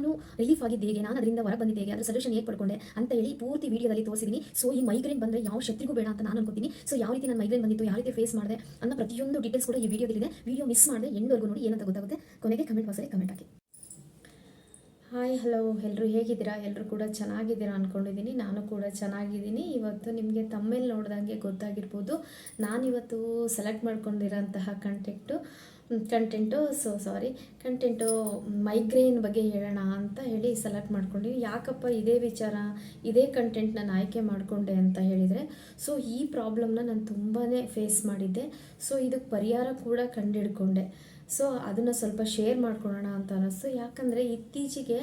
ನಾನು ರಿಲೀಫ್ ಆಗಿದ್ದು ಹೇಗೆ ನಾನು ಅದರಿಂದ ಹೊರಗೆ ಬಂದಿದ್ದೆ ಹೇಗೆ ಅದರ ಸೊಲ್ಯೂಷನ್ ಹೇಗೆ ಪಡ್ಕೊಂಡೆ ಅಂತ ಹೇಳಿ ಪೂರ್ತಿ ವಿಡಿಯೋದಲ್ಲಿ ತೋರಿಸಿದ್ದೀನಿ ಸೊ ಈ ಮೈಗ್ರೇನ್ ಬಂದರೆ ಯಾವ ಶತ್ರಿಗೂ ಬೇಡ ಅಂತ ನಾನು ಅನ್ಕೋತೀನಿ. ಸೊ ಯಾವ ರೀತಿ ನಾನು ಮೈಗ್ರೇನ್ ಬಂದಿತ್ತು, ಯಾವ ರೀತಿ ಫೇಸ್ ಮಾಡಿದೆ ಅನ್ನೋ ಪ್ರತಿಯೊಂದು ಡೀಟೇಲ್ಸ್ ಕೂಡ ಈ ವಿಡಿಯೋದಲ್ಲಿದೆ. ವಿಡಿಯೋ ಮಿಸ್ ಮಾಡಿದೆ ಎಂಡ್ವರೆಗೂ ನೋಡಿ ಏನಂತ ಗೊತ್ತಾಗುತ್ತೆ. ಕೊನೆಗೆ ಕಮೆಂಟ್ ಬಾಕ್ಸಲ್ಲಿ ಕಮೆಂಟ್ ಹಾಕಿ. ಹಾಯ್ ಹಲೋ ಎಲ್ಲರೂ ಹೇಗಿದ್ದೀರಾ? ಎಲ್ಲರೂ ಕೂಡ ಚೆನ್ನಾಗಿದ್ದೀರಾ ಅಂದ್ಕೊಂಡಿದ್ದೀನಿ ನಾನು ಕೂಡ ಚೆನ್ನಾಗಿದ್ದೀನಿ ಇವತ್ತು ನಿಮಗೆ ತಮ್ಮೇಲೆ ನೋಡ್ದಂಗೆ ಗೊತ್ತಾಗಿರ್ಬೋದು. ನಾನಿವತ್ತು select ಮಾಡ್ಕೊಂಡಿರೋಂತಹ content content so sorry content migraine ಬಗ್ಗೆ ಹೇಳೋಣ ಅಂತ ಹೇಳಿ ಸೆಲೆಕ್ಟ್ ಮಾಡ್ಕೊಂಡಿ ಯಾಕಪ್ಪ ಇದೇ ವಿಚಾರ, ಇದೇ ಕಂಟೆಂಟ್ ನಾನು ಆಯ್ಕೆ ಮಾಡಿಕೊಂಡೆ ಅಂತ ಹೇಳಿದರೆ ಸೊ ಈ ಪ್ರಾಬ್ಲಮ್ನ ನಾನು ತುಂಬಾ ಫೇಸ್ ಮಾಡಿದ್ದೆ. ಸೊ ಇದಕ್ಕೆ ಪರಿಹಾರ ಕೂಡ ಕಂಡುಹಿಡ್ಕೊಂಡೆ ಸೊ ಅದನ್ನು ಸ್ವಲ್ಪ ಶೇರ್ ಮಾಡ್ಕೊಳ್ಳೋಣ ಅಂತ ಅನ್ನಿಸ್ತು ಯಾಕಂದರೆ ಇತ್ತೀಚೆಗೆ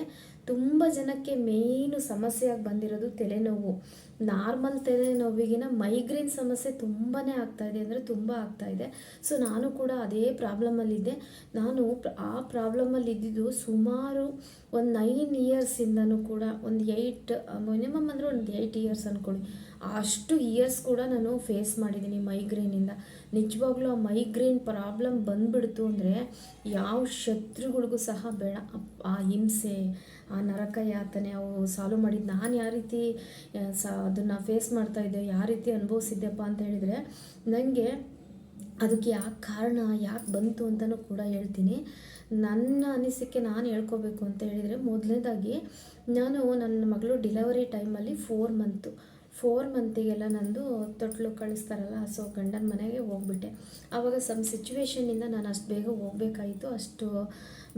ತುಂಬ ಜನಕ್ಕೆ ಮೇಯ್ನು ಸಮಸ್ಯೆಯಾಗಿ ಬಂದಿರೋದು ತಲೆನೋವು. ನಾರ್ಮಲ್ ತಲೆನೋವಿಗಿನ ಮೈಗ್ರೇನ್ ಸಮಸ್ಯೆ ತುಂಬಾ ಆಗ್ತಾಯಿದೆ ಅಂದರೆ ತುಂಬ ಆಗ್ತಾಯಿದೆ ಸೊ ನಾನು ಕೂಡ ಅದೇ ಪ್ರಾಬ್ಲಮಲ್ಲಿದ್ದೆ ನಾನು ಆ ಪ್ರಾಬ್ಲಮಲ್ಲಿ ಇದ್ದಿದ್ದು ಸುಮಾರು ಒಂದು ನೈನ್ ಇಯರ್ಸಿಂದನೂ ಕೂಡ, ಒಂದು ಏಯ್ಟ್ ಮಿನಿಮಮ್ ಅಂದರೆ ಒಂದು ಏಯ್ಟ್ ಇಯರ್ಸ್ ಅಂದ್ಕೊಳ್ಳಿ ಅಷ್ಟು ಇಯರ್ಸ್ ಕೂಡ ನಾನು ಫೇಸ್ ಮಾಡಿದ್ದೀನಿ ಮೈಗ್ರೇನಿಂದ ನಿಜವಾಗ್ಲೂ ಆ ಮೈಗ್ರೇನ್ ಪ್ರಾಬ್ಲಮ್ ಬಂದ್ಬಿಡ್ತು ಅಂದರೆ ಯಾವ ಶತ್ರುಗಳಿಗೂ ಸಹ ಬೇಡ. ಆ ಹಿಂಸೆ, ಆ ನರಕ ಯಾತನೆ ಅವು ಸಾಲ್ವ್ ಮಾಡಿದ್ದು ನಾನು ಯಾವ ರೀತಿ ಸ ಅದನ್ನು ಫೇಸ್ ಮಾಡ್ತಾ ಇದ್ದೆ, ಯಾವ ರೀತಿ ಅನುಭವಿಸಿದ್ದೆಪ್ಪ ಅಂತ ಹೇಳಿದರೆ ನನಗೆ ಅದಕ್ಕೆ ಯಾಕೆ ಕಾರಣ, ಯಾಕೆ ಬಂತು ಅಂತಲೂ ಕೂಡ ಹೇಳ್ತೀನಿ. ನನ್ನ ಅನಿಸಿಕೆ ನಾನು ಹೇಳ್ಕೋಬೇಕು ಅಂತ ಹೇಳಿದರೆ ಮೊದಲನೇದಾಗಿ ನಾನು ನನ್ನ ಮಗಳು ಡಿಲವರಿ ಟೈಮಲ್ಲಿ ಫೋರ್ ಮಂತು ಫೋರ್ ಮಂತಿಗೆಲ್ಲ ನಂದು ತೊಟ್ಲು ಕಳಿಸ್ತಾರಲ್ಲ ಸೊ ಗಂಡನ ಮನೆಗೆ ಹೋಗ್ಬಿಟ್ಟೆ. ಆವಾಗ ಸಮ್ ಸಿಚುವೇಶನಿಂದ ನಾನು ಅಷ್ಟು ಬೇಗ ಹೋಗಬೇಕಾಯಿತು. ಅಷ್ಟು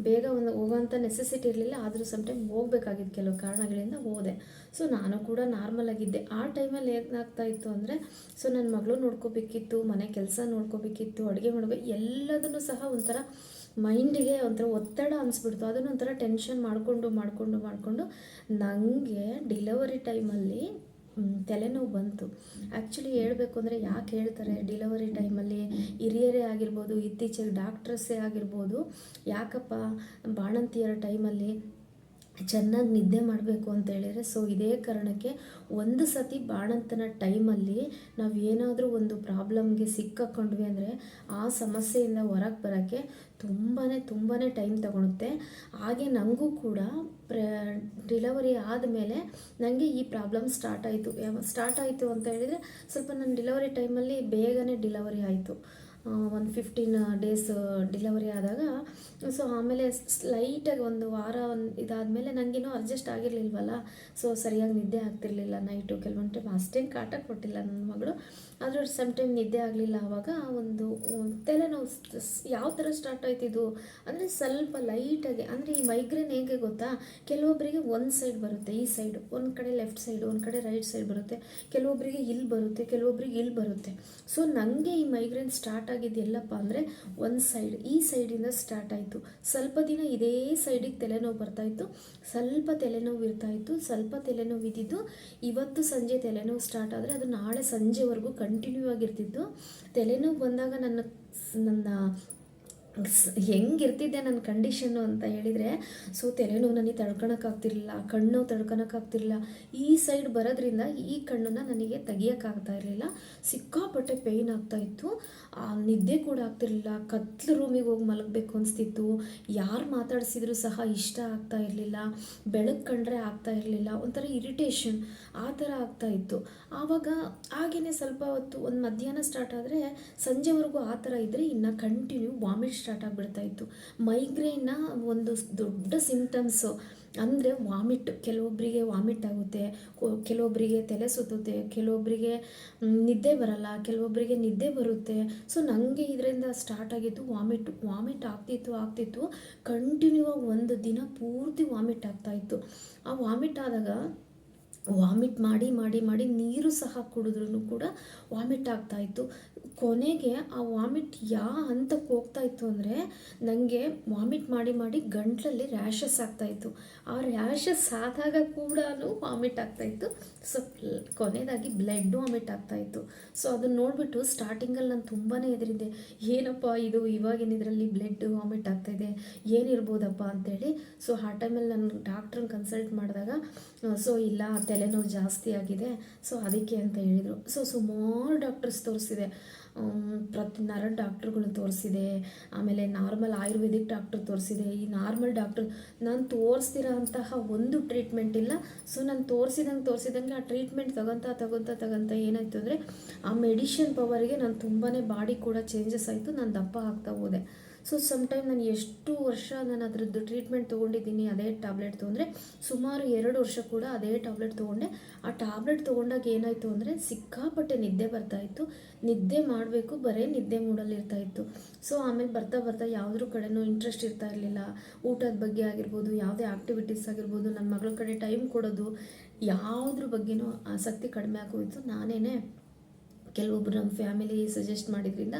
ಬೇಗ ಒಂದು ಹೋಗೋಂಥ ನೆಸೆಸಿಟಿ ಇರಲಿಲ್ಲ, ಆದರೂ ಸಮ್ ಟೈಮ್ ಹೋಗ್ಬೇಕಾಗಿದ್ದು ಕೆಲವು ಕಾರಣಗಳಿಂದ ಹೋದೆ. ಸೊ ನಾನು ಕೂಡ ನಾರ್ಮಲ್ ಆಗಿದ್ದೆ. ಆ ಟೈಮಲ್ಲಿ ಏನಾಗ್ತಾ ಇತ್ತು ಅಂದರೆ ಸೊ ನನ್ನ ಮಗಳು ನೋಡ್ಕೋಬೇಕಿತ್ತು, ಮನೆ ಕೆಲಸ ನೋಡ್ಕೋಬೇಕಿತ್ತು, ಅಡುಗೆ ಮಾಡಬೇಕು ಎಲ್ಲದನ್ನು ಸಹ ಒಂಥರ ಮೈಂಡಿಗೆ ಒಂಥರ ಒತ್ತಡ ಅನಿಸ್ಬಿಡ್ತು. ಅದನ್ನು ಒಂಥರ ಟೆನ್ಷನ್ ಮಾಡಿಕೊಂಡು ಮಾಡಿಕೊಂಡು ಮಾಡಿಕೊಂಡು ನನಗೆ ಡಿಲವರಿ ಟೈಮಲ್ಲಿ ತಲೆನೋವು ಬಂತು. ಆ್ಯಕ್ಚುಲಿ ಹೇಳಬೇಕು ಅಂದರೆ ಯಾಕೆ ಹೇಳ್ತಾರೆ? ಡಿಲವರಿ ಟೈಮಲ್ಲಿ ಹಿರಿಯರೇ ಆಗಿರ್ಬೋದು, ಇತ್ತೀಚೆಗೆ ಡಾಕ್ಟ್ರಸ್ಸೇ ಆಗಿರ್ಬೋದು, ಯಾಕಪ್ಪ ಬಾಣಂತಿಯರ ಟೈಮಲ್ಲಿ ಚೆನ್ನಾಗಿ ನಿದ್ದೆ ಮಾಡಬೇಕು ಅಂತ ಹೇಳಿದರೆ ಸೊ ಇದೇ ಕಾರಣಕ್ಕೆ ಒಂದು ಸತಿ ಬಾಣಂತನ ಟೈಮಲ್ಲಿ ನಾವು ಏನಾದರೂ ಒಂದು ಪ್ರಾಬ್ಲಮ್ಗೆ ಸಿಕ್ಕಾಕೊಂಡ್ವಿ ಅಂದರೆ, ಆ ಸಮಸ್ಯೆಯಿಂದ ಹೊರಗೆ ಬರೋಕ್ಕೆ ತುಂಬಾ ತುಂಬಾ ಟೈಮ್ ತಗೊಳುತ್ತೆ. ಹಾಗೆ ನನಗೂ ಕೂಡ ಪ್ರ, ಡಿಲವರಿ ಆದಮೇಲೆ ನನಗೆ ಈ ಪ್ರಾಬ್ಲಮ್ ಸ್ಟಾರ್ಟ್ ಆಯಿತು. ಸ್ಟಾರ್ಟ್ ಆಯಿತು ಅಂತ ಹೇಳಿದರೆ, ಸ್ವಲ್ಪ ನನ್ನ ಡಿಲವರಿ ಟೈಮಲ್ಲಿ ಬೇಗನೆ ಡಿಲವರಿ ಆಯಿತು. ಒಂದು ಫಿಫ್ಟೀನ್ ಡೇಸ್ ಡಿಲವರಿ ಆದಾಗ. ಸೊ ಆಮೇಲೆ ಸ್ಲೈಟಾಗಿ ಒಂದು ವಾರ ಒಂದು ಇದಾದಮೇಲೆ ನನಗೇನೋ ಅಡ್ಜಸ್ಟ್ ಆಗಿರಲಿಲ್ವಲ್ಲ? ಸೊ ಸರಿಯಾಗಿ ನಿದ್ದೆ ಆಗ್ತಿರ್ಲಿಲ್ಲ ನೈಟು ಕೆಲವೊಂದು ಟೈಮ್ ಅಷ್ಟೇನು ಕಾಟ ಕೊಟ್ಟಿಲ್ಲ ನನ್ನ ಮಗಳು. ಆದರೂ ಸಮ್ ಟೈಮ್ ನಿದ್ದೆ ಆಗಲಿಲ್ಲ ಆವಾಗ ಒಂದು ತಲೆನೋವು ಯಾವ ಥರ ಸ್ಟಾರ್ಟ್ ಆಯ್ತಿದ್ದು ಅಂದರೆ ಸ್ವಲ್ಪ ಲೈಟಾಗಿ ಅಂದರೆ ಈ ಮೈಗ್ರೇನ್ ಹೇಗೆ ಗೊತ್ತಾ? ಕೆಲವೊಬ್ಬರಿಗೆ ಒಂದು ಸೈಡ್ ಬರುತ್ತೆ, ಈ ಸೈಡು ಒಂದು ಕಡೆ ಲೆಫ್ಟ್ ಸೈಡು ಒಂದು ಕಡೆ ರೈಟ್ ಸೈಡ್ ಬರುತ್ತೆ. ಕೆಲವೊಬ್ಬರಿಗೆ ಇಲ್ಲಿ ಬರುತ್ತೆ ಕೆಲವೊಬ್ಬರಿಗೆ ಇಲ್ಲಿ ಬರುತ್ತೆ. ಸೊ ನನಗೆ ಈ ಮೈಗ್ರೇನ್ ಸ್ಟಾರ್ಟ್ ಆಗಿದ್ದು ಎಲ್ಲಪ್ಪ ಅಂದರೆ ಒಂದು ಸೈಡ್ ಈ ಸೈಡಿಂದ ಸ್ಟಾರ್ಟ್ ಆಯಿತು. ಸ್ವಲ್ಪ ದಿನ ಇದೇ ಸೈಡಿಗೆ ತಲೆನೋವು ಬರ್ತಾಯಿತ್ತು ಸ್ವಲ್ಪ ತಲೆನೋವು ಇರ್ತಾಯಿತ್ತು ಸ್ವಲ್ಪ ತಲೆನೋವು ಇದ್ದಿದ್ದು ಇವತ್ತು ಸಂಜೆ ತಲೆನೋವು ಸ್ಟಾರ್ಟ್ ಆದರೆ ಅದು ನಾಳೆ ಸಂಜೆವರೆಗೂ ಕಂಟಿನ್ಯೂ ಆಗಿರ್ತಿತ್ತು. ತಲೆನೋವು ಬಂದಾಗ ನನ್ನ ನನ್ನ ಹೆಂಗಿರ್ತಿದ್ದೆ ನನ್ನ ಕಂಡೀಷನ್ನು ಅಂತ ಹೇಳಿದರೆ, ಸೊ ತಲೆನೋವು ನನಗೆ ತಡ್ಕೊಳಕ್ಕಾಗ್ತಿರ್ಲಿಲ್ಲ ಕಣ್ಣು ತಡ್ಕೊಳಕ್ಕಾಗ್ತಿರ್ಲಿಲ್ಲ ಈ ಸೈಡ್ ಬರೋದ್ರಿಂದ ಈ ಕಣ್ಣನ್ನು ನನಗೆ ತೆಗಿಯೋಕ್ಕಾಗ್ತಾ ಇರಲಿಲ್ಲ. ಸಿಕ್ಕಾಪಟ್ಟೆ ಪೇಯ್ನ್ ಆಗ್ತಾ ಇತ್ತು. ಆ, ನಿದ್ದೆ ಕೂಡ ಆಗ್ತಿರಲಿಲ್ಲ. ಕತ್ಲು ರೂಮಿಗೆ ಹೋಗಿ ಮಲಗಬೇಕು ಅನಿಸ್ತಿತ್ತು. ಯಾರು ಮಾತಾಡಿಸಿದ್ರು ಸಹ ಇಷ್ಟ ಆಗ್ತಾ ಇರಲಿಲ್ಲ. ಬೆಳಕು ಕಂಡ್ರೆ ಆಗ್ತಾ ಇರಲಿಲ್ಲ. ಒಂಥರ ಇರಿಟೇಷನ್ ಆ ಥರ ಆಗ್ತಾ ಇತ್ತು. ಆವಾಗ ಹಾಗೆಯೇ ಸ್ವಲ್ಪ ಹೊತ್ತು ಒಂದು ಮಧ್ಯಾಹ್ನ ಸ್ಟಾರ್ಟ್ ಆದರೆ ಸಂಜೆವರೆಗೂ ಆ ಥರ ಇದ್ದರೆ ಇನ್ನು ಕಂಟಿನ್ಯೂ ವಾಮಿಟ್ ಸ್ಟಾರ್ಟ್ ಆಗಿಬಿಡ್ತಾ ಇತ್ತು. ಮೈಗ್ರೇನ್ನ ಒಂದು ದೊಡ್ಡ ಸಿಮ್ಟಮ್ಸು ಅಂದರೆ ವಾಮಿಟ್ ಕೆಲವೊಬ್ಬರಿಗೆ ವಾಮಿಟ್ ಆಗುತ್ತೆ ಕೆಲವೊಬ್ಬರಿಗೆ ತಲೆ ಸುತ್ತುತ್ತೆ ಕೆಲವೊಬ್ಬರಿಗೆ ನಿದ್ದೆ ಬರಲ್ಲ ಕೆಲವೊಬ್ಬರಿಗೆ ನಿದ್ದೆ ಬರುತ್ತೆ. ಸೊ ನನಗೆ ಇದರಿಂದ ಸ್ಟಾರ್ಟ್ ಆಗಿತ್ತು ವಾಮಿಟ್ ವಾಮಿಟ್ ಆಗ್ತಿತ್ತು ಆಗ್ತಿತ್ತು. ಕಂಟಿನ್ಯೂ ಆಗಿ ಒಂದು ದಿನ ಪೂರ್ತಿ ವಾಮಿಟ್ ಆಗ್ತಾಯಿತ್ತು ಆ ವಾಮಿಟ್ ಆದಾಗ ವಾಮಿಟ್ ಮಾಡಿ ಮಾಡಿ ಮಾಡಿ ನೀರು ಸಹ ಕುಡಿದ್ರೂ ಕೂಡ ವಾಮಿಟ್ ಆಗ್ತಾಯಿತ್ತು ಕೊನೆಗೆ ಆ ವಾಮಿಟ್ ಯಾವ ಹಂತಕ್ಕೆ ಹೋಗ್ತಾ ಇತ್ತು ಅಂದರೆ ನನಗೆ ವಾಮಿಟ್ ಮಾಡಿ ಮಾಡಿ ಗಂಟಲಲ್ಲಿ ರ್ಯಾಷಸ್ ಆಗ್ತಾಯಿತ್ತು ಆ ರ್ಯಾಷಸ್ ಆದಾಗ ಕೂಡ ವಾಮಿಟ್ ಆಗ್ತಾಯಿತ್ತು ಸೊ ಕೊನೆಯದಾಗಿ ಬ್ಲಡ್ ವಾಮಿಟ್ ಆಗ್ತಾಯಿತ್ತು ಸೊ, ಅದನ್ನು ನೋಡಿಬಿಟ್ಟು ಸ್ಟಾರ್ಟಿಂಗಲ್ಲಿ ನಾನು ತುಂಬಾ ಹೆದರಿದ್ದೆ. ಏನಪ್ಪ ಇದು? ಇವಾಗಿನ ಇದರಲ್ಲಿ ಬ್ಲಡ್ ವಾಮಿಟ್ ಆಗ್ತಾಯಿದೆ ಏನಿರ್ಬೋದಪ್ಪ ಅಂತೇಳಿ. ಸೊ, ಆ ಟೈಮಲ್ಲಿ ನಾನು ಡಾಕ್ಟ್ರನ್ನ ಕನ್ಸಲ್ಟ್ ಮಾಡಿದಾಗ ಸೊ, ಇಲ್ಲ, ತಲೆನೋವು ಜಾಸ್ತಿ ಆಗಿದೆ. ಸೊ, ಅದಕ್ಕೆ ಅಂತ ಹೇಳಿದರು. ಸೊ, ಸುಮಾರು ಡಾಕ್ಟರ್ಸ್ ತೋರಿಸಿದೆ. ಪ್ರತಿ ನರ ಡಾಕ್ಟ್ರುಗಳು ತೋರಿಸಿದೆ. ಆಮೇಲೆ ನಾರ್ಮಲ್ ಆಯುರ್ವೇದಿಕ್ ಡಾಕ್ಟ್ರ್ ತೋರಿಸಿದೆ. ಈ ನಾರ್ಮಲ್ ಡಾಕ್ಟ್ರ್ ನಾನು ತೋರಿಸ್ತಿರೋ ಒಂದು ಟ್ರೀಟ್ಮೆಂಟ್ ಇಲ್ಲ. ಸೊ ನಾನು ತೋರಿಸಿದಂಗೆ ತೋರಿಸಿದಂಗೆ ಆ ಟ್ರೀಟ್ಮೆಂಟ್ ತಗೊತಾ ತಗೊತಾ ತಗೊತಾ ಏನಾಯಿತು ಅಂದರೆ ಆ ಮೆಡಿಷನ್ ಪವರಿಗೆ ನಾನು ತುಂಬಾ ಬಾಡಿ ಕೂಡ ಚೇಂಜಸ್ ಆಯಿತು. ನಾನು ದಪ್ಪ ಆಗ್ತಾ ಹೋದೆ. ಸೊ ಟೈಮ್ ನಾನು ಎಷ್ಟು ವರ್ಷ ನಾನು ಅದರದ್ದು ಟ್ರೀಟ್ಮೆಂಟ್ ತೊಗೊಂಡಿದ್ದೀನಿ, ಅದೇ ಟ್ಯಾಬ್ಲೆಟ್ ತೊಗೊಂಡ್ರೆ, ಸುಮಾರು ಎರಡು ವರ್ಷ ಕೂಡ ಅದೇ ಟ್ಯಾಬ್ಲೆಟ್ ತೊಗೊಂಡೆ. ಆ ಟ್ಯಾಬ್ಲೆಟ್ ತೊಗೊಂಡಾಗ ಏನಾಯಿತು ಅಂದರೆ, ಸಿಕ್ಕಾಪಟ್ಟೆ ನಿದ್ದೆ ಬರ್ತಾಯಿತ್ತು ನಿದ್ದೆ ಮಾಡಬೇಕು, ಬರೀ ನಿದ್ದೆ ಮೂಡಲ್ಲಿ ಇರ್ತಾಯಿತ್ತು ಸೊ ಆಮೇಲೆ ಬರ್ತಾ ಬರ್ತಾ ಯಾವುದ್ರ ಕಡೆನೂ ಇಂಟ್ರೆಸ್ಟ್ ಇರ್ತಾ ಇರಲಿಲ್ಲ. ಊಟದ ಬಗ್ಗೆ ಆಗಿರ್ಬೋದು, ಯಾವುದೇ ಆ್ಯಕ್ಟಿವಿಟೀಸ್ ಆಗಿರ್ಬೋದು ನನ್ನ ಮಗಳ ಕಡೆ ಟೈಮ್ ಕೊಡೋದು, ಯಾವುದ್ರ ಬಗ್ಗೆನೂ ಆಸಕ್ತಿ ಕಡಿಮೆ ಆಗೋಯಿತು. ನಾನೇ ಕೆಲವೊಬ್ರು ನಮ್ಮ ಫ್ಯಾಮಿಲಿ ಸಜೆಸ್ಟ್ ಮಾಡಿದ್ರಿಂದ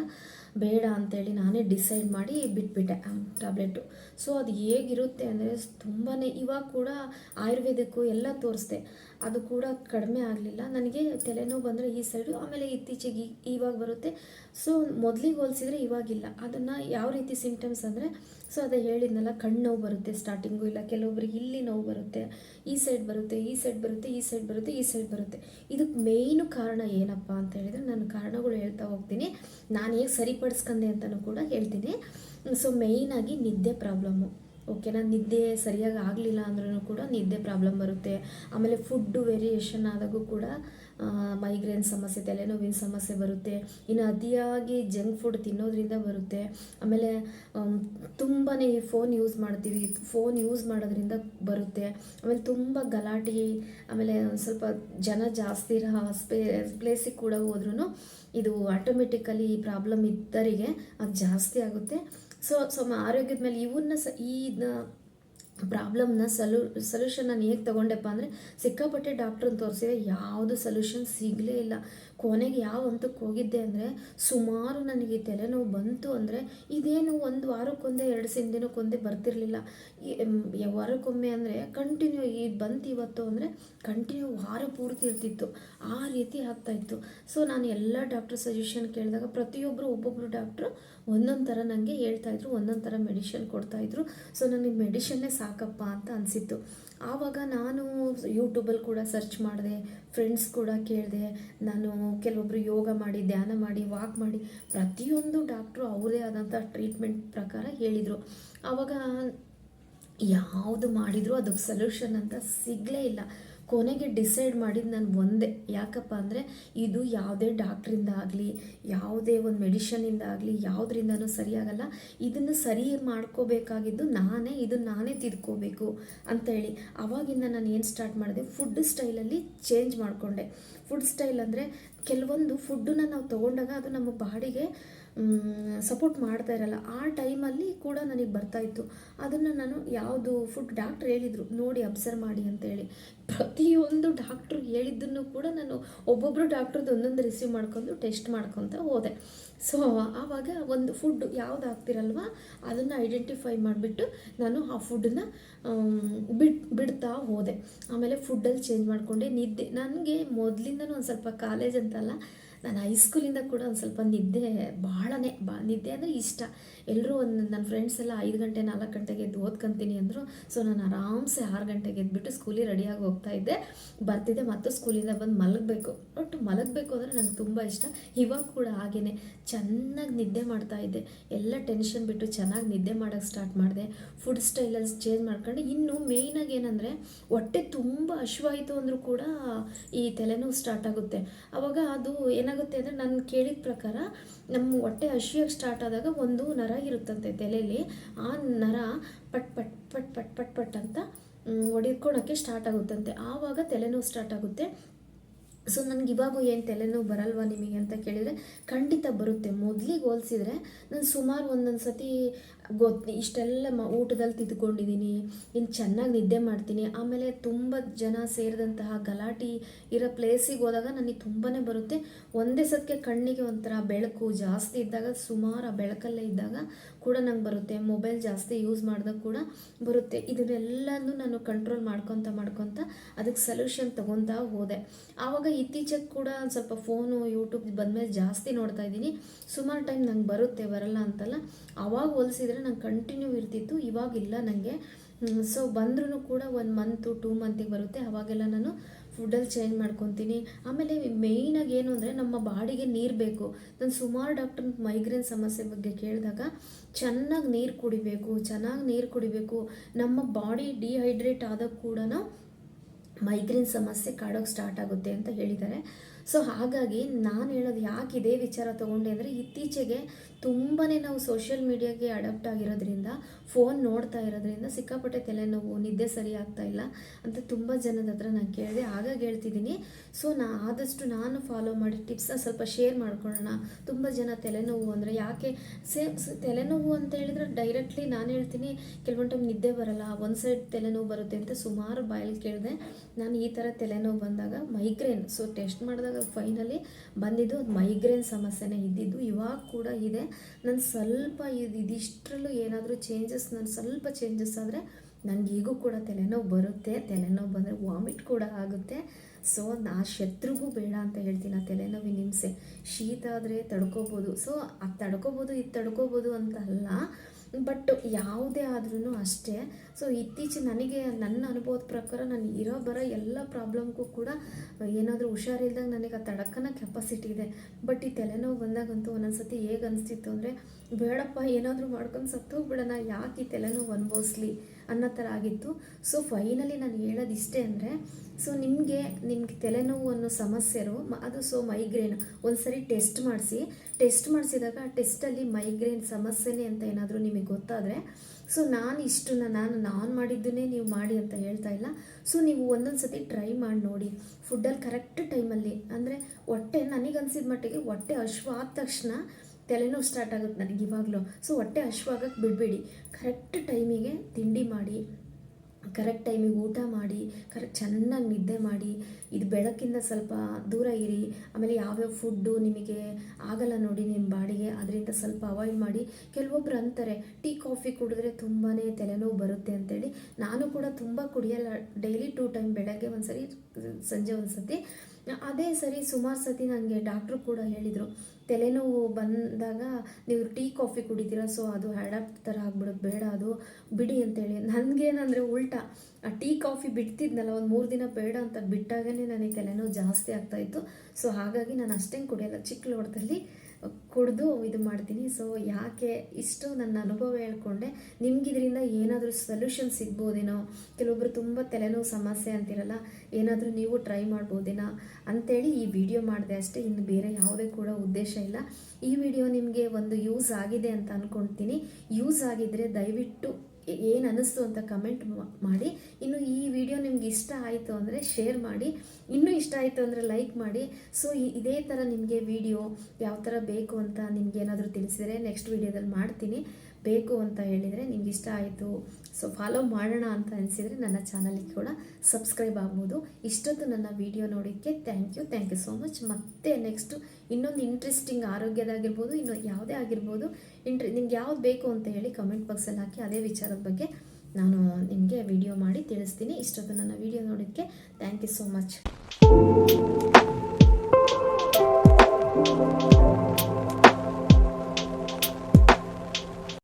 ಬೇಡ ಅಂತೇಳಿ ನಾನೇ ಡಿಸೈಡ್ ಮಾಡಿ ಬಿಟ್ಬಿಟ್ಟೆ ಟ್ಯಾಬ್ಲೆಟು ಸೊ ಅದು ಹೇಗಿರುತ್ತೆ ಅಂದರೆ ತುಂಬಾ ಇವಾಗ ಕೂಡ ಆಯುರ್ವೇದಿಕ್ಕು ಎಲ್ಲ ತೋರಿಸ್ದೆ. ಅದು ಕೂಡ ಕಡಿಮೆ ಆಗಲಿಲ್ಲ. ನನಗೆ ತಲೆನೋವು ಬಂದರೆ ಈ ಸೈಡು ಆಮೇಲೆ ಇತ್ತೀಚೆಗೆ ಇವಾಗ ಬರುತ್ತೆ. ಸೊ ಮೊದಲಿಗೆ ಹೋಲಿಸಿದ್ರೆ ಇವಾಗಿಲ್ಲ. ಅದನ್ನು ಯಾವ ರೀತಿ ಸಿಂಪ್ಟಮ್ಸ್ ಅಂದರೆ ಸೊ ಅದೇ ಹೇಳಿದ್ನಲ್ಲ, ಕಣ್ಣು ನೋವು ಬರುತ್ತೆ ಸ್ಟಾರ್ಟಿಂಗು ಇಲ್ಲ ಕೆಲವೊಬ್ರಿಗೆ ಇಲ್ಲಿ ನೋವು ಬರುತ್ತೆ, ಈ ಸೈಡ್ ಬರುತ್ತೆ, ಈ ಸೈಡ್ ಬರುತ್ತೆ, ಈ ಸೈಡ್ ಬರುತ್ತೆ, ಈ ಸೈಡ್ ಬರುತ್ತೆ. ಇದಕ್ಕೆ ಮೇಯ್ನು ಕಾರಣ ಏನಪ್ಪ ಅಂತ ಹೇಳಿದರೆ, ನಾನು ಕಾರಣಗಳು ಹೇಳ್ತಾ ಹೋಗ್ತೀನಿ. ನಾನು ಹೇಗೆ ಸರಿಪಡಿಸ್ಕೊಂಡೆ ಅಂತಲೂ ಕೂಡ ಹೇಳ್ತೀನಿ. ಸೊ ಮೇಯ್ನಾಗಿ ನಿದ್ದೆ ಪ್ರಾಬ್ಲಮ್ಮು ಓಕೆನಾ ನಿದ್ದೆ ಸರಿಯಾಗಿ ಆಗಲಿಲ್ಲ ಅಂದ್ರೂ ಕೂಡ ನಿದ್ದೆ ಪ್ರಾಬ್ಲಮ್ ಬರುತ್ತೆ. ಆಮೇಲೆ ಫುಡ್ಡು ವೇರಿಯೇಷನ್ ಆದಾಗೂ ಕೂಡ ಮೈಗ್ರೇನ್ ಸಮಸ್ಯೆ, ತಲೆನೋವಿನ ಸಮಸ್ಯೆ ಬರುತ್ತೆ. ಇನ್ನು ಅತಿಯಾಗಿ ಜಂಕ್ ಫುಡ್ ತಿನ್ನೋದ್ರಿಂದ ಬರುತ್ತೆ. ಆಮೇಲೆ ತುಂಬಾ ಫೋನ್ ಯೂಸ್ ಮಾಡ್ತೀವಿ. ಫೋನ್ ಯೂಸ್ ಮಾಡೋದ್ರಿಂದ ಬರುತ್ತೆ. ಆಮೇಲೆ ತುಂಬ ಗಲಾಟೆ, ಆಮೇಲೆ ಸ್ವಲ್ಪ ಜನ ಜಾಸ್ತಿ ಇರೋ ಸ್ಪೇ ಪ್ಲೇಸಿಗೆ ಕೂಡ ಹೋದ್ರೂ ಇದು ಆಟೋಮೆಟಿಕಲಿ ಈ ಪ್ರಾಬ್ಲಮ್ ಇದ್ದರಿಗೆ ಅದು ಜಾಸ್ತಿ ಆಗುತ್ತೆ. ಸೊ ಸೊ ಆರೋಗ್ಯದ ಮೇಲೆ ಇವನ್ನ ಸ, ಈ ಪ್ರಾಬ್ಲಮ್ನ ಸಲ್ಯೂ ಸೊಲ್ಯೂಷನ್ ನಾನು ಹೇಗೆ ತೊಗೊಂಡೆಪ್ಪ ಅಂದರೆ ಸಿಕ್ಕಾಪಟ್ಟೆ ಡಾಕ್ಟ್ರನ್ನ ತೋರಿಸಿದೆ ಯಾವುದು ಸೊಲ್ಯೂಷನ್ ಸಿಗಲೇ ಇಲ್ಲ. ಕೊನೆಗೆ ಯಾವ ಹಂತಕ್ಕೆ ಹೋಗಿದ್ದೆ ಅಂದರೆ ಸುಮಾರು ನನಗೆ ತಲೆನೋವು ಬಂತು ಅಂದರೆ ಇದೇನು ಒಂದು ವಾರಕ್ಕೊಂದೇ, ಎರಡು ಸಿಂದಿನಕ್ಕೊಂದೆ ಬರ್ತಿರಲಿಲ್ಲ. ವಾರಕ್ಕೊಮ್ಮೆ ಅಂದರೆ ಕಂಟಿನ್ಯೂ ಈ ಬಂತು ಇವತ್ತು ಅಂದರೆ ಕಂಟಿನ್ಯೂ ವಾರ ಪೂರ್ತಿ ಇರ್ತಿತ್ತು. ಆ ರೀತಿ ಆಗ್ತಾಯಿತ್ತು ಸೊ ನಾನು ಎಲ್ಲ ಡಾಕ್ಟರ್ ಸಜೆಷನ್ ಕೇಳಿದಾಗ ಪ್ರತಿಯೊಬ್ಬರು ಒಬ್ಬೊಬ್ಬರು ಡಾಕ್ಟ್ರು ಒಂದೊಂದು ಥರ ನನಗೆ ಹೇಳ್ತಾಯಿದ್ರು ಒಂದೊಂದು ಥರ ಮೆಡಿಷನ್ ಕೊಡ್ತಾಯಿದ್ರು ಸೊ ನನಗೆ ಮೆಡಿಷನ್ನೇ ಸಾಕಪ್ಪ ಅಂತ ಅನಿಸಿತ್ತು. ಆವಾಗ ನಾನು ಯೂಟ್ಯೂಬಲ್ಲಿ ಕೂಡ ಸರ್ಚ್ ಮಾಡಿದೆ ಫ್ರೆಂಡ್ಸ್ ಕೂಡ ಕೇಳಿದೆ, ನಾನು ಕೆಲವೊಬ್ಬರು ಯೋಗ ಮಾಡಿ, ಧ್ಯಾನ ಮಾಡಿ ವಾಕ್ ಮಾಡಿ, ಪ್ರತಿಯೊಂದು ಡಾಕ್ಟ್ರು ಅವರದೇ ಆದಂಥ ಟ್ರೀಟ್ಮೆಂಟ್ ಪ್ರಕಾರ ಹೇಳಿದರು. ಆವಾಗ ಯಾವುದು ಮಾಡಿದರೂ ಅದಕ್ಕೆ ಸೊಲ್ಯೂಷನ್ ಅಂತ ಸಿಗಲೇ ಇಲ್ಲ. ಕೊನೆಗೆ ಡಿಸೈಡ್ ಮಾಡಿದ್ದು ನಾನು ಒಂದೇ. ಯಾಕಪ್ಪ ಅಂದರೆ ಇದು ಯಾವುದೇ ಡಾಕ್ಟ್ರಿಂದ ಆಗಲಿ, ಯಾವುದೇ ಒಂದು ಮೆಡಿಷನಿಂದ ಆಗಲಿ, ಯಾವುದರಿಂದನೂ ಸರಿಯಾಗಲ್ಲ ಇದನ್ನು ಸರಿ ಮಾಡ್ಕೋಬೇಕಾಗಿದ್ದು ನಾನೇ ಇದನ್ನು ನಾನೇ ತಿದ್ಕೋಬೇಕು ಅಂತೇಳಿ. ಅವಾಗಿಂದ ನಾನು ಏನು ಸ್ಟಾರ್ಟ್ ಮಾಡಿದೆ? ಫುಡ್ ಸ್ಟೈಲಲ್ಲಿ ಚೇಂಜ್ ಮಾಡಿಕೊಂಡೆ. ಫುಡ್ ಸ್ಟೈಲ್ ಅಂದರೆ ಕೆಲವೊಂದು ಫುಡ್ಡನ್ನ ನಾವು ತೊಗೊಂಡಾಗ ಅದು ನಮ್ಮ ಬಾಡಿಗೆ ಸಪೋರ್ಟ್ ಮಾಡ್ತಾ ಇರಲ್ಲ. ಆ ಟೈಮಲ್ಲಿ ಕೂಡ ನನಗೆ ಬರ್ತಾಯಿತ್ತು ಅದನ್ನು ನಾನು ಯಾವುದು ಫುಡ್ ಡಾಕ್ಟ್ರ್ ಹೇಳಿದರು, ನೋಡಿ ಅಬ್ಸರ್ವ್ ಮಾಡಿ ಅಂತೇಳಿ ಪ್ರತಿಯೊಂದು ಡಾಕ್ಟ್ರು ಹೇಳಿದ್ದನ್ನು ಕೂಡ ನಾನು ಒಬ್ಬೊಬ್ಬರು ಡಾಕ್ಟ್ರದ್ದು ಒಂದೊಂದು ರಿಸೀವ್ ಮಾಡ್ಕೊಂಡು ಟೆಸ್ಟ್ ಮಾಡ್ಕೊತ ಹೋದೆ. ಸೊ ಆವಾಗ ಒಂದು ಫುಡ್ ಯಾವ್ದು ಆಗ್ತಿರಲ್ವ ಅದನ್ನು ಐಡೆಂಟಿಫೈ ಮಾಡಿಬಿಟ್ಟು ನಾನು ಆ ಫುಡ್ಡನ್ನ ಬಿಡ್, ಬಿಡ್ತಾ ಹೋದೆ. ಆಮೇಲೆ ಫುಡ್ಡಲ್ಲಿ ಚೇಂಜ್ ಮಾಡಿಕೊಂಡೆ. ನಿದ್ದೆ, ನನಗೆ ಮೊದಲಿಂದನೂ ಒಂದು ಸ್ವಲ್ಪ ಕಾಲೇಜ್ ಅಂತಲ್ಲ ನಾನು ಹೈಸ್ಕೂಲಿಂದ ಕೂಡ ಒಂದು ಸ್ವಲ್ಪ ನಿದ್ದೆ ಭಾಳನೇ ಬಾ, ನಿದ್ದೆ ಅಂದರೆ ಇಷ್ಟ. ಎಲ್ಲರೂ ಒಂದು ನನ್ನ ಫ್ರೆಂಡ್ಸ್ ಎಲ್ಲ ಐದು ಗಂಟೆ, ನಾಲ್ಕು ಗಂಟೆಗೆ ಎದ್ದು ಓದ್ಕೊತೀನಿ ಅಂದರು. ಸೊ ನಾನು ಆರಾಮ್ಸೆ ಆರು ಗಂಟೆಗೆ ಎದ್ಬಿಟ್ಟು ಸ್ಕೂಲಿಗೆ ರೆಡಿಯಾಗಿ ಹೋಗ್ತಾ ಇದ್ದೆ. ಬರ್ತಿದ್ದೆ ಮತ್ತು ಸ್ಕೂಲಿಂದ ಬಂದು ಮಲಗಬೇಕು. ಒಟ್ಟು ಮಲಗಬೇಕು ಅಂದರೆ ನನಗೆ ತುಂಬ ಇಷ್ಟ. ಇವಾಗ ಕೂಡ ಹಾಗೆಯೇ ಚೆನ್ನಾಗಿ ನಿದ್ದೆ ಮಾಡ್ತಾ ಇದ್ದೆ. ಎಲ್ಲ ಟೆನ್ಷನ್ ಬಿಟ್ಟು ಚೆನ್ನಾಗಿ ನಿದ್ದೆ ಮಾಡೋಕ್ಕೆ ಸ್ಟಾರ್ಟ್ ಮಾಡಿದೆ. ಫುಡ್ ಸ್ಟೈಲಲ್ಲಿ ಚೇಂಜ್ ಮಾಡ್ಕೊಂಡು. ಇನ್ನು ಮೇಯ್ನಾಗಿ ಏನಂದರೆ ಹೊಟ್ಟೆ ತುಂಬ ಹಶುವಾಯಿತು ಅಂದರೂ ಕೂಡ ಈ ತಲೆನೋವು ಸ್ಟಾರ್ಟ್ ಆಗುತ್ತೆ. ಆವಾಗ ಅದು ಏನಾಗುತ್ತೆ ಅಂದರೆ ನಾನು ಕೇಳಿದ ಪ್ರಕಾರ ನಮ್ಮ ಹೊಟ್ಟೆ ಹಸಿಯೋಕ್ಕೆ ಸ್ಟಾರ್ಟ್ ಆದಾಗ ಒಂದು ನರ ಇರುತ್ತಂತೆ ತಲೆಯಲ್ಲಿ ಆ ನರ ಪಟ್ ಪಟ್ ಪಟ್ ಪಟ್ ಪಟ್ ಪಟ್ ಅಂತ ಹೊಡಿದ್ಕೊಳಕ್ಕೆ ಸ್ಟಾರ್ಟ್ ಆಗುತ್ತಂತೆ. ಆವಾಗ ತಲೆನೋವು ಸ್ಟಾರ್ಟ್ ಆಗುತ್ತೆ. ಸೊ ನನಗೆ ಇವಾಗೂ ಏನು ತಲೆನೋವು ಬರಲ್ವಾ ನಿಮಗೆ ಅಂತ ಕೇಳಿದರೆ, ಖಂಡಿತ ಬರುತ್ತೆ. ಮೊದಲಿಗೆ ಹೋಲಿಸಿದ್ರೆ ನಾನು ಸುಮಾರು ಒಂದೊಂದು ಸತಿ ಗೊತ್ತು ಇಷ್ಟೆಲ್ಲ ಮ ಊಟದಲ್ಲಿ ತಿದ್ಕೊಂಡಿದ್ದೀನಿ ಇನ್ನು ಚೆನ್ನಾಗಿ ನಿದ್ದೆ ಮಾಡ್ತೀನಿ, ಆಮೇಲೆ ತುಂಬ ಜನ ಸೇರಿದಂತಹ ಗಲಾಟೆ ಇರೋ ಪ್ಲೇಸಿಗೆ ಹೋದಾಗ ನನಗೆ ತುಂಬಾ ಬರುತ್ತೆ. ಒಂದೇ ಸತ್ಗೆ ಕಣ್ಣಿಗೆ ಒಂಥರ ಬೆಳಕು ಜಾಸ್ತಿ ಇದ್ದಾಗ, ಸುಮಾರು ಆ ಬೆಳಕಲ್ಲೇ ಇದ್ದಾಗ ಕೂಡ ನಂಗೆ ಬರುತ್ತೆ. ಮೊಬೈಲ್ ಜಾಸ್ತಿ ಯೂಸ್ ಮಾಡಿದಾಗ ಕೂಡ ಬರುತ್ತೆ. ಇದನ್ನೆಲ್ಲನೂ ನಾನು ಕಂಟ್ರೋಲ್ ಮಾಡ್ಕೊತ ಮಾಡ್ಕೊತ ಅದಕ್ಕೆ ಸೊಲ್ಯೂಷನ್ ತೊಗೊತಾ ಹೋದೆ. ಆವಾಗ ಇತ್ತೀಚೆಗೆ ಕೂಡ ಸ್ವಲ್ಪ ಫೋನು ಯೂಟ್ಯೂಬ್ ಬಂದಮೇಲೆ ಜಾಸ್ತಿ ನೋಡ್ತಾ ಇದ್ದೀನಿ. ಸುಮಾರು ಟೈಮ್ ನಂಗೆ ಬರುತ್ತೆ, ಬರಲ್ಲ ಅಂತಲ್ಲ. ಆವಾಗ ಹೋಲಿಸಿದ್ರೆ ನಂಗೆ ಕಂಟಿನ್ಯೂ ಇರ್ತಿತ್ತು. ಇವಾಗಿಲ್ಲ ನನಗೆ ಸೊ ಬಂದ್ರೂ ಕೂಡ ಒಂದು ಮಂತು ಟೂ ಮಂತಿಗೆ ಬರುತ್ತೆ. ಅವಾಗೆಲ್ಲ ನಾನು ಫುಡ್ಡಲ್ಲಿ ಚೇಂಜ್ ಮಾಡ್ಕೊತೀನಿ. ಆಮೇಲೆ ಮೇಯ್ನಾಗಿ ಏನು ಅಂದರೆ ನಮ್ಮ ಬಾಡಿಗೆ ನೀರು ಬೇಕು. ನಾನು ಸುಮಾರು ಡಾಕ್ಟರ್ ಮೈಗ್ರೇನ್ ಸಮಸ್ಯೆ ಬಗ್ಗೆ ಕೇಳಿದಾಗ ಚೆನ್ನಾಗಿ ನೀರು ಕುಡಿಬೇಕು, ಚೆನ್ನಾಗಿ ನೀರು ಕುಡಿಬೇಕು. ನಮ್ಮ ಬಾಡಿ ಡಿಹೈಡ್ರೇಟ್ ಆದಾಗ ಕೂಡ ಮೈಗ್ರೇನ್ ಸಮಸ್ಯೆ ಕಾಡೋಕ್ಕೆ ಸ್ಟಾರ್ಟ್ ಆಗುತ್ತೆ ಅಂತ ಹೇಳಿದ್ದಾರೆ. ಸೊ ಹಾಗಾಗಿ ನಾನು ಹೇಳೋದು ಯಾಕೆ ಇದೇ ವಿಚಾರ ತೊಗೊಂಡೆ ಅಂದರೆ ಇತ್ತೀಚೆಗೆ ತುಂಬಾ ನಾವು ಸೋಷಿಯಲ್ ಮೀಡಿಯಾಗೆ ಅಡಾಪ್ಟ್ ಆಗಿರೋದ್ರಿಂದ ಫೋನ್ ನೋಡ್ತಾ ಇರೋದ್ರಿಂದ ಸಿಕ್ಕಾಪಟ್ಟೆ ತಲೆನೋವು, ನಿದ್ದೆ ಸರಿ ಇಲ್ಲ ಅಂತ ತುಂಬ ಜನದ ಹತ್ರ ನಾನು ಕೇಳಿದೆ. ಹಾಗಾಗಿ ಹೇಳ್ತಿದ್ದೀನಿ ಸೊ ನಾ ಆದಷ್ಟು ನಾನು ಫಾಲೋ ಮಾಡಿ ಟಿಪ್ಸ್ನ ಸ್ವಲ್ಪ ಶೇರ್ ಮಾಡ್ಕೊಳ್ಳೋಣ. ತುಂಬ ಜನ ತಲೆನೋವು ಅಂದರೆ ಯಾಕೆ ಸೇಮ್ ತಲೆನೋವು ಅಂತ ಹೇಳಿದ್ರೆ ಡೈರೆಕ್ಟ್ಲಿ ನಾನು ಹೇಳ್ತೀನಿ ಕೆಲವೊಂದು ಟೈಮ್ ನಿದ್ದೆ ಬರಲ್ಲ, ಒಂದು ಸೈಡ್ ತಲೆನೋವು ಬರುತ್ತೆ ಅಂತ ಸುಮಾರು ಬಾಯಲ್ಲಿ ಕೇಳಿದೆ. ನಾನು ಈ ಥರ ತಲೆನೋವು ಬಂದಾಗ ಮೈಗ್ರೇನ್ ಸೊ ಟೆಸ್ಟ್ ಮಾಡಿದಾಗ ಫೈನಲಿ ಬಂದಿದ್ದು ಅದು ಮೈಗ್ರೇನ್ ಸಮಸ್ಯೆನೇ ಇದ್ದಿದ್ದು. ಇವಾಗ ಕೂಡ ಇದೆ. ನಾನು ಸ್ವಲ್ಪ ಇದು ಇದಿಷ್ಟರಲ್ಲೂ ಏನಾದರೂ ಚೇಂಜಸ್ ನಾನು ಸ್ವಲ್ಪ ಚೇಂಜಸ್ ಆದರೆ ನನಗೆ ಈಗೂ ಕೂಡ ತಲೆನೋವು ಬರುತ್ತೆ. ತಲೆನೋವು ಬಂದರೆ ವಾಮಿಟ್ ಕೂಡ ಆಗುತ್ತೆ. ಸೊ ನಾ ಶತ್ರುಗೂ ಬೇಡ ಅಂತ ಹೇಳ್ತೀನಿ. ಆ ತಲೆನೋವಿನ ಹಿಂಸೆ. ಶೀತ ಆದರೆ ತಡ್ಕೋಬೋದು. ಸೊ ಅದು ತಡ್ಕೋಬೋದು, ಇದು ತಡ್ಕೋಬೋದು ಅಂತ ಅಲ್ಲ. ಬಟ್ ಯಾವುದೇ ಆದ್ರೂ ಅಷ್ಟೇ. ಸೊ ಇತ್ತೀಚೆ ನನಗೆ, ನನ್ನ ಅನುಭವದ ಪ್ರಕಾರ ನಾನು ಇರೋ ಬರೋ ಎಲ್ಲ ಪ್ರಾಬ್ಲಮ್ಗೂ ಕೂಡ ಏನಾದರೂ ಹುಷಾರಿಲ್ದಾಗ ನನಗೆ ಆ ತಡಕನ ಕೆಪಾಸಿಟಿ ಇದೆ. ಬಟ್ ಈ ತಲೆನೋವು ಬಂದಾಗಂತೂ ಒಂದೊಂದು ಸತಿ ಹೇಗೆ ಅನಿಸ್ತಿತ್ತು ಅಂದರೆ ಬೇಡಪ್ಪ, ಏನಾದರೂ ಮಾಡ್ಕೊಂಡು ಸತ್ತೋಗ್ಬಿಡೋಣ ಯಾಕೆ ಈ ತಲೆನೋವು ಅನುಭವಿಸ್ಲಿ ಅನ್ನೋ ಥರ ಆಗಿತ್ತು. ಸೊ ಫೈನಲಿ ನಾನು ಹೇಳೋದು ಇಷ್ಟೇ ಅಂದರೆ ಸೊ ನಿಮಗೆ ನಿಮಗೆ ತಲೆನೋವು ಅನ್ನೋ ಸಮಸ್ಯೆ ಇರೋ ಮ- ಅದು ಸೊ ಮೈಗ್ರೇನ್ ಒಂದ್ಸರಿ ಟೆಸ್ಟ್ ಮಾಡಿಸಿ. ಟೆಸ್ಟ್ ಮಾಡಿಸಿದಾಗ ಆ ಟೆಸ್ಟಲ್ಲಿ ಮೈಗ್ರೇನ್ ಸಮಸ್ಯೆನೇ ಅಂತ ಏನಾದರೂ ನಿಮಗೆ ಗೊತ್ತಾದರೆ ಸೊ ನಾನು ಇಷ್ಟನ್ನ ನಾನು ನಾನು ಮಾಡಿದ್ದನ್ನೇ ನೀವು ಮಾಡಿ ಅಂತ ಹೇಳ್ತಾ ಇಲ್ಲ. ಸೊ ನೀವು ಒಂದೊಂದು ಸತಿ ಟ್ರೈ ಮಾಡಿ ನೋಡಿ. ಫುಡ್ಡಲ್ಲಿ ಕರೆಕ್ಟ್ ಟೈಮಲ್ಲಿ ಅಂದರೆ ಹೊಟ್ಟೆ, ನನಗನ್ಸಿದ ಮಟ್ಟಿಗೆ ಹೊಟ್ಟೆ ಹಶ್ವ ಆದ ತಕ್ಷಣ ತಲೆನೋವು ಸ್ಟಾರ್ಟ್ ಆಗುತ್ತೆ ನನಗೆ ಇವಾಗಲೂ. ಸೊ ಹೊಟ್ಟೆ ಹಶ್ವಾಗಕ್ಕೆ ಬಿಡಬೇಡಿ. ಕರೆಕ್ಟ್ ಟೈಮಿಗೆ ತಿಂಡಿ ಮಾಡಿ ಕರೆಕ್ಟ್ ಟೈಮಿಗೆ ಊಟ ಮಾಡಿ ಕರೆಕ್ಟ್ ಚೆನ್ನಾಗಿ ನಿದ್ದೆ ಮಾಡಿ, ಇದು ಬೆಳಕಿಂದ ಸ್ವಲ್ಪ ದೂರ ಇರಿ. ಆಮೇಲೆ ಯಾವ್ಯಾವ ಫುಡ್ಡು ನಿಮಗೆ ಆಗಲ್ಲ ನೋಡಿ ನಿಮ್ಮ ಬಾಡಿಗೆ, ಅದರಿಂದ ಸ್ವಲ್ಪ ಅವಾಯ್ಡ್ ಮಾಡಿ. ಕೆಲವೊಬ್ರು ಅಂತಾರೆ, ಟೀ, ಕಾಫಿ ಕುಡಿದ್ರೆ ತುಂಬಾ ತಲೆನೋವು ಬರುತ್ತೆ ಅಂತೇಳಿ. ನಾನು ಕೂಡ ತುಂಬ ಕುಡಿಯಲ್ಲ. ಡೈಲಿ ಟೂ ಟೈಮ್ ಬೆಳಗ್ಗೆ ಒಂದು ಸರಿ ಸಂಜೆ ಒಂದು ಸತಿ ಅದೇ ಸರಿ ಸುಮಾರು ಸತಿ ನನಗೆ ಡಾಕ್ಟ್ರು ಕೂಡ ಹೇಳಿದರು ತಲೆನೋವು ಬಂದಾಗ ನೀವು ಟೀ, ಕಾಫಿ ಕುಡಿತೀರ, ಸೊ ಅದು ಅಡಾಪ್ಟ್ ಥರ ಆಗ್ಬಿಡೋದು, ಬೇಡ ಅದು. ಬಿಡಿ ಅಂತೇಳಿ. ನನಗೇನಂದರೆ ಉಲ್ಟಾ, ಆ ಟೀ, ಕಾಫಿ ಬಿಡ್ತಿದ್ನಲ್ಲ, ಒಂದು ಮೂರು ದಿನ ಬೇಡ ಅಂತ ಬಿಟ್ಟಾಗನೇ ನನಗೆ ತಲೆನೋವು ಜಾಸ್ತಿ ಆಗ್ತಾಯಿತ್ತು ಸೊ ಹಾಗಾಗಿ ನಾನು ಅಷ್ಟೇನು ಕುಡಿಯಲ್ಲ. ಚಿಕ್ಕ ಲೋಟದಲ್ಲಿ ಕುಡಿದು ಇದು ಮಾಡ್ತೀನಿ. ಸೊ ಯಾಕೆ ಇಷ್ಟು ನನ್ನ ಅನುಭವ ಹೇಳ್ಕೊಂಡೆ ಇದರಿಂದ ಏನಾದರೂ ಸೊಲ್ಯೂಷನ್ ಸಿಗ್ಬೋದೇನೋ, ಕೆಲವೊಬ್ರು ತುಂಬ ತಲೆನೋವು ಸಮಸ್ಯೆ ಅಂತಿರಲ್ಲ, ಏನಾದರೂ ನೀವು ಟ್ರೈ ಮಾಡ್ಬೋದೇನೋ ಅಂತೇಳಿ ಈ ವಿಡಿಯೋ ಮಾಡಿದೆ ಅಷ್ಟೇ. ಇನ್ನು ಬೇರೆ ಯಾವುದೇ ಕೂಡ ಉದ್ದೇಶ ಇಲ್ಲ. ಈ ವಿಡಿಯೋ ನಿಮಗೆ ಒಂದು ಯೂಸ್ ಆಗಿದೆ ಅಂತ ಅಂದ್ಕೊಳ್ತೀನಿ ಯೂಸ್ ಆಗಿದ್ದರೆ ದಯವಿಟ್ಟು ಏನು ಅನ್ನಿಸ್ತು ಅಂತ ಕಮೆಂಟ್ ಮಾಡಿ. ಇನ್ನು ಈ ವಿಡಿಯೋ ನಿಮ್ಗೆ ಇಷ್ಟ ಆಯಿತು ಅಂದರೆ ಶೇರ್ ಮಾಡಿ. ಇನ್ನೂ ಇಷ್ಟ ಆಯಿತು ಅಂದರೆ ಲೈಕ್ ಮಾಡಿ. ಸೊ ಇದೇ ಥರ ನಿಮಗೆ ವಿಡಿಯೋ ಯಾವ ಥರ ಬೇಕು ಅಂತ ನಿಮ್ಗೆ ಏನಾದರೂ ತಿಳಿಸಿದರೆ ನೆಕ್ಸ್ಟ್ ವಿಡಿಯೋದಲ್ಲಿ ಮಾಡ್ತೀನಿ. ಬೇಕು ಅಂತ ಹೇಳಿದರೆ ನಿಮ್ಗೆ ಇಷ್ಟ ಆಯಿತು ಸೊ ಫಾಲೋ ಮಾಡೋಣ ಅಂತ ಅನಿಸಿದರೆ ನನ್ನ ಚಾನಲಿಗೆ ಕೂಡ ಸಬ್ಸ್ಕ್ರೈಬ್ ಆಗ್ಬೋದು. ಇಷ್ಟೊತ್ತು ನನ್ನ ವಿಡಿಯೋ ನೋಡೋಕ್ಕೆ thank you thank you so much ಮತ್ತೆ ನೆಕ್ಸ್ಟು ಇನ್ನೊಂದು ಇಂಟ್ರೆಸ್ಟಿಂಗ್ ಆರೋಗ್ಯದಾಗಿರ್ಬೋದು, ಇನ್ನು ಯಾವುದೇ ಆಗಿರ್ಬೋದು ಇಂಟ್ರೆ ನಿಮ್ಗೆ ಯಾವ್ದು ಬೇಕು ಅಂತ ಹೇಳಿ ಕಮೆಂಟ್ ಬಾಕ್ಸಲ್ಲಿ ಹಾಕಿ ಅದೇ ವಿಚಾರದ ಬಗ್ಗೆ ನಾನು ನಿಮಗೆ ವಿಡಿಯೋ ಮಾಡಿ ತಿಳಿಸ್ತೀನಿ. ಇಷ್ಟೊತ್ತು ನನ್ನ ವಿಡಿಯೋ ನೋಡೋಕ್ಕೆ ಥ್ಯಾಂಕ್ ಯು ಸೋ ಮಚ್